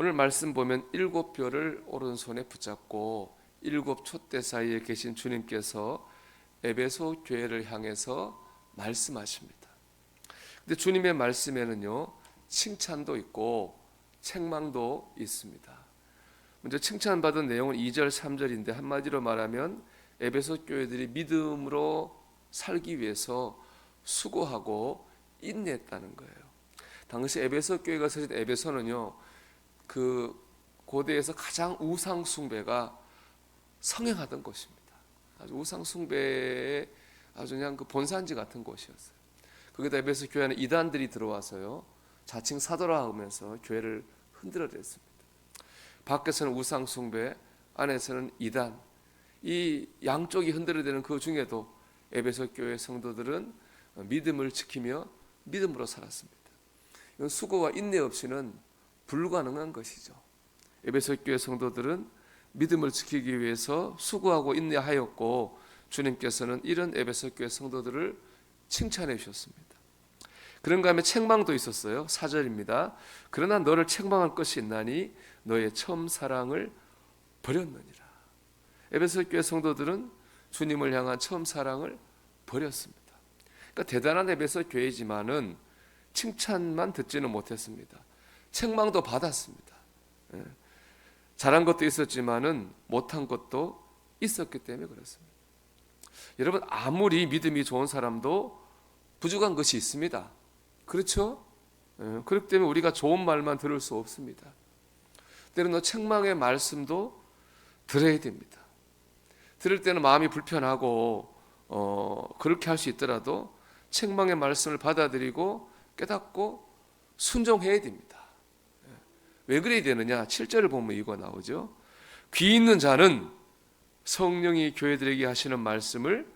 오늘 말씀 보면 일곱 별을 오른손에 붙잡고 일곱 촛대 사이에 계신 주님께서 에베소 교회를 향해서 말씀하십니다. 근데 주님의 말씀에는요 칭찬도 있고 책망도 있습니다. 먼저 칭찬받은 내용은 2절 3절인데 한마디로 말하면 에베소 교회들이 믿음으로 살기 위해서 수고하고 인내했다는 거예요. 당시 에베소 교회가 서진 에베소는요 그 고대에서 가장 우상 숭배가 성행하던 곳입니다. 아주 우상 숭배의 아주 그냥 그 본산지 같은 곳이었어요. 거기다 에베소 교회는 이단들이 들어와서요 자칭 사도라 하면서 교회를 흔들어댔습니다. 밖에서는 우상 숭배, 안에서는 이단. 이 양쪽이 흔들어대는 그 중에도 에베소 교회 성도들은 믿음을 지키며 믿음으로 살았습니다. 수고와 인내 없이는 불가능한 것이죠. 에베소 교회 성도들은 믿음을 지키기 위해서 수고하고 인내하였고 주님께서는 이런 에베소 교회 성도들을 칭찬해 주셨습니다. 그런가 하면 책망도 있었어요. 4절입니다. 그러나 너를 책망할 것이 있나니 너의 처음 사랑을 버렸느니라. 에베소 교회 성도들은 주님을 향한 처음 사랑을 버렸습니다. 그러니까 대단한 에베소 교회지만은 칭찬만 듣지는 못했습니다. 책망도 받았습니다. 예. 잘한 것도 있었지만은 못한 것도 있었기 때문에 그렇습니다. 여러분 아무리 믿음이 좋은 사람도 부족한 것이 있습니다. 그렇죠? 예. 그렇기 때문에 우리가 좋은 말만 들을 수 없습니다. 때로는 책망의 말씀도 들어야 됩니다. 들을 때는 마음이 불편하고 어, 그렇게 할 수 있더라도 책망의 말씀을 받아들이고 깨닫고 순종해야 됩니다. 예. 왜 그래야 되느냐? 7절을 보면 이거 나오죠. 귀 있는 자는 성령이 교회들에게 하시는 말씀을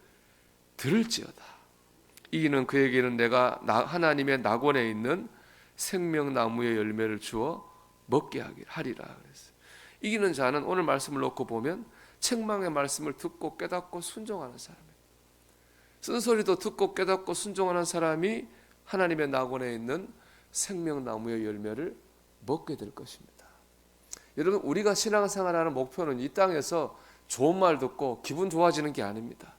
들을지어다. 이는 그에게는 내가 하나님의 낙원에 있는 생명나무의 열매를 주어 먹게 하리라 그랬어요. 이기는 자는 오늘 말씀을 놓고 보면 책망의 말씀을 듣고 깨닫고 순종하는 사람이에요. 쓴소리도 듣고 깨닫고 순종하는 사람이 하나님의 낙원에 있는 생명나무의 열매를 먹게 될 것입니다. 여러분 우리가 신앙생활하는 목표는 이 땅에서 좋은 말 듣고 기분 좋아지는 게 아닙니다.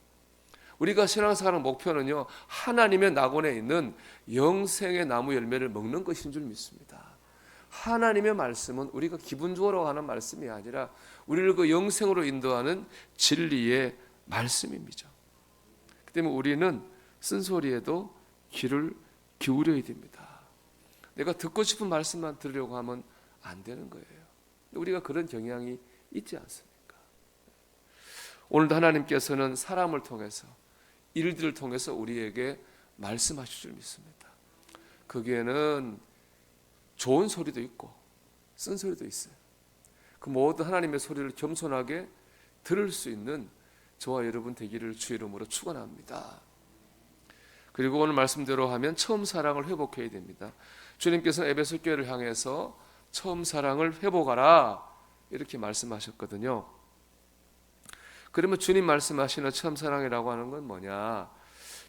우리가 신앙생활하는 목표는요 하나님의 낙원에 있는 영생의 나무 열매를 먹는 것인 줄 믿습니다. 하나님의 말씀은 우리가 기분 좋으라고 하는 말씀이 아니라 우리를 그 영생으로 인도하는 진리의 말씀입니다. 그 때문에 우리는 쓴소리에도 귀를 기울여야 됩니다. 내가 듣고 싶은 말씀만 들으려고 하면 안 되는 거예요. 우리가 그런 경향이 있지 않습니까? 오늘도 하나님께서는 사람을 통해서 일들을 통해서 우리에게 말씀하실 줄 믿습니다. 거기에는 좋은 소리도 있고 쓴 소리도 있어요. 그 모든 하나님의 소리를 겸손하게 들을 수 있는 저와 여러분 되기를 주 이름으로 축원합니다. 그리고 오늘 말씀대로 하면 처음 사랑을 회복해야 됩니다. 주님께서 에베소 교회를 향해서 처음 사랑을 회복하라 이렇게 말씀하셨거든요. 그러면 주님 말씀하시는 처음 사랑이라고 하는 건 뭐냐?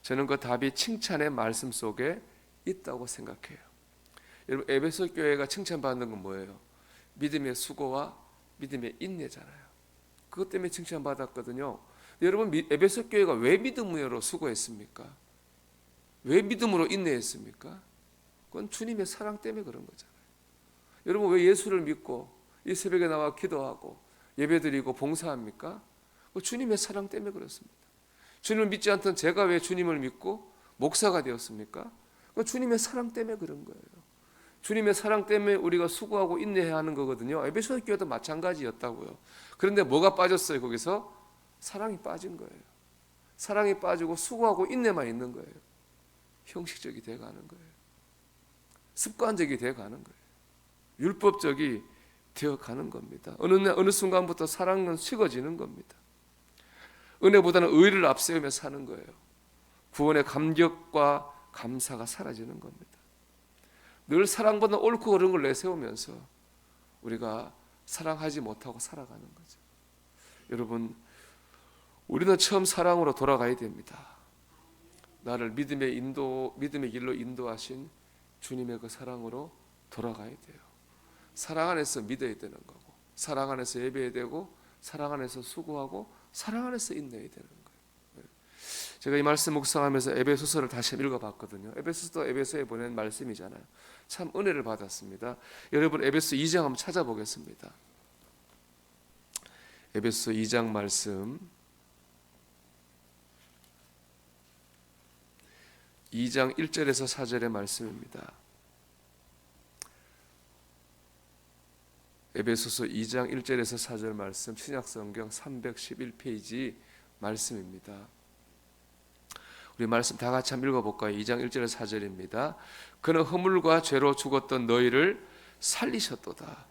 저는 그 답이 칭찬의 말씀 속에 있다고 생각해요. 여러분 에베소 교회가 칭찬받는 건 뭐예요? 믿음의 수고와 믿음의 인내잖아요. 그것 때문에 칭찬받았거든요. 여러분 에베소 교회가 왜 믿음으로 수고했습니까? 왜 믿음으로 인내했습니까? 그건 주님의 사랑 때문에 그런 거잖아요. 여러분 왜 예수를 믿고 이 새벽에 나와 기도하고 예배드리고 봉사합니까? 주님의 사랑 때문에 그렇습니다. 주님을 믿지 않던 제가 왜 주님을 믿고 목사가 되었습니까? 주님의 사랑 때문에 그런 거예요. 주님의 사랑 때문에 우리가 수고하고 인내해야 하는 거거든요. 에베소 교회도 마찬가지였다고요. 그런데 뭐가 빠졌어요? 거기서 사랑이 빠진 거예요. 사랑이 빠지고 수고하고 인내만 있는 거예요. 형식적이 돼 가는 거예요. 습관적이 돼 가는 거예요. 율법적이 되어 가는 겁니다. 어느 어느 순간부터 사랑은 식어지는 겁니다. 은혜보다는 의를 앞세우며 사는 거예요. 구원의 감격과 감사가 사라지는 겁니다. 늘 사랑보다 옳고 그른 걸 내세우면서 우리가 사랑하지 못하고 살아가는 거죠. 여러분, 우리는 처음 사랑으로 돌아가야 됩니다. 나를 믿음의 인도, 믿음의 길로 인도하신 주님의 그 사랑으로 돌아가야 돼요. 사랑 안에서 믿어야 되는 거고 사랑 안에서 예배해야 되고 사랑 안에서 수고하고 사랑 안에서 인내해야 되는 거예요. 제가 이 말씀 묵상하면서 에베소서를 다시 읽어봤거든요. 에베소서 에베소에 보낸 말씀이잖아요. 참 은혜를 받았습니다. 여러분 에베소 2장 한번 찾아보겠습니다. 에베소 2장 말씀 2장 1절에서 4절의 말씀입니다. 에베소서 2장 1절에서 4절 말씀 신약 성경 311페이지 말씀입니다. 우리 말씀 다 같이 한번 읽어볼까요? 2장 1절에서 4절입니다. 그는 허물과 죄로 죽었던 너희를 살리셨도다.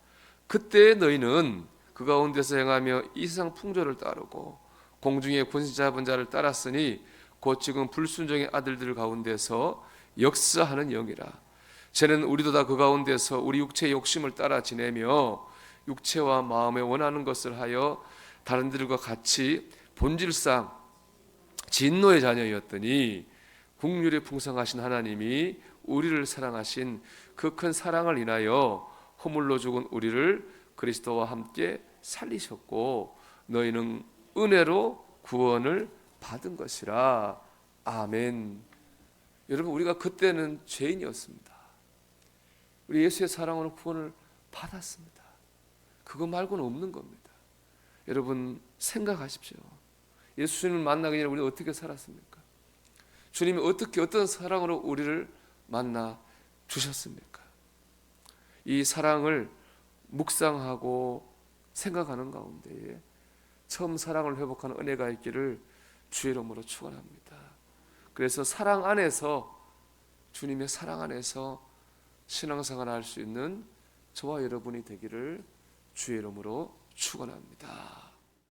그때 너희는 그 가운데서 행하며 이 세상 풍조를 따르고 공중의 권세 잡은 자를 따랐으니 곧 지금 불순종의 아들들 가운데서 역사하는 영이라. 쟤는 우리도 다 그 가운데서 우리 육체의 욕심을 따라 지내며 육체와 마음에 원하는 것을 하여 다른 들과 같이 본질상 진노의 자녀였더니 국률에 풍성하신 하나님이 우리를 사랑하신 그 큰 사랑을 인하여 허물로 죽은 우리를 그리스도와 함께 살리셨고 너희는 은혜로 구원을 받은 것이라 아멘. 여러분 우리가 그때는 죄인이었습니다. 우리 예수의 사랑으로 구원을 받았습니다. 그거 말고는 없는 겁니다. 여러분 생각하십시오. 예수님을 만나기 전에 우리 어떻게 살았습니까? 주님이 어떻게 어떤 사랑으로 우리를 만나 주셨습니까? 이 사랑을 묵상하고 생각하는 가운데에 처음 사랑을 회복하는 은혜가 있기를 주의 이름으로 축원합니다. 그래서 사랑 안에서 주님의 사랑 안에서 신앙생활 할수 있는 저와 여러분이 되기를 주의 이름으로 축원합니다.